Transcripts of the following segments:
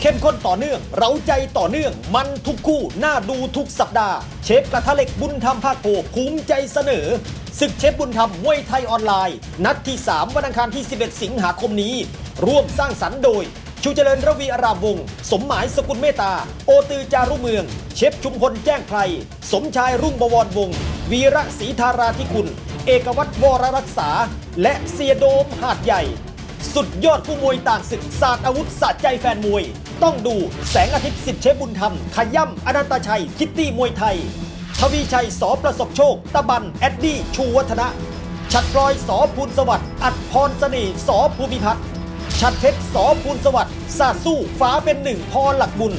เข้มข้นต่อเนื่อง เราใจต่อเนื่อง มันทุกคู่ น่าดูทุกสัปดาห์ เชฟกระทะเหล็กบุญธรรมภาคโกภูมิใจเสนอศึกเชฟบุญธรรมมวยไทยออนไลน์ นัดที่ 3 วันอังคารที่ 11 สิงหาคมนี้ ร่วมสร้างสรรค์โดย ชูเจริญระวีอารามวงศ์สมหมายสกุลเมตตา โอตือจารุเมือง เชฟชุมพลแจ้งไพรสมชายรุ่งบวรวงศ์วีระศรีธาราธิคุณ เอกวัตรวรรักษา และเสียโดมหาดใหญ่ สุดยอดผู้มวยต่างศึกศาสตร์อาวุธสะใจแฟนมวย ต้องดูแสงอาทิตย์สิทธิเชฟบุญธรรม ขย่ำอนันตชัย คิตตี้มวยไทย ทวีชัยสอประสบโชค ตะบัน แอดดี้ ชูวัฒนะ ชัดพลอยสอภูลสวัสดิ์อัดพรเสน่ห์สอภูมิพัฒน์ชัดเพชรสอภูลสวัสดิ์สาสู้ฟ้าเป็นหนึ่งพอหลักบุญ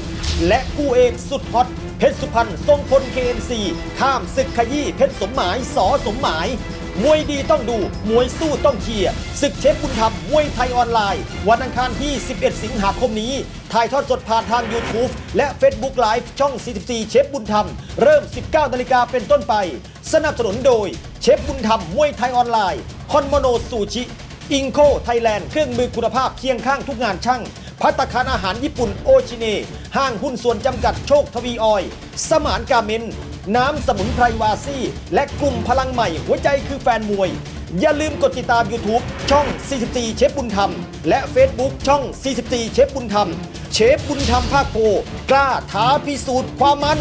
และคู่เอกสุดฮอตเพชรสุพรรณทรงพลเคนซีข้ามศึกขยี้เพชรสมหมายสอสมหมาย มวยดีต้องดู มวยสู้ต้องเชียร์ศึกเชฟบุญธรรมมวยไทยออนไลน์ วันอังคารที่ 11 สิงหาคมนี้ ถ่ายทอดสดผ่านทาง YouTube และ Facebook Live ช่อง 44 เชฟบุญธรรม เริ่ม 19 นาฬิกาเป็นต้นไป สนับสนุนโดย เชฟบุญธรรมมวยไทยออนไลน์คอนโมโนซูชิอิงโคไทยแลนด์เครื่องมือคุณภาพเคียงข้างทุกงานช่างพัตตาคารอาหารญี่ปุ่นโอชิเน ห้างหุ้นส่วนจำกัดโชคทวีออย สมานกาเมน น้ำสมุนไพรวาซี่ และกลุ่มพลังใหม่หัวใจคือแฟนมวย อย่าลืมกดติดตาม YouTube ช่อง 44 เชฟบุญธรรม และ Facebook ช่อง 44 เชฟบุญธรรม เชฟบุญธรรมภาคโพกล้าท้าพิสูจน์ความมัน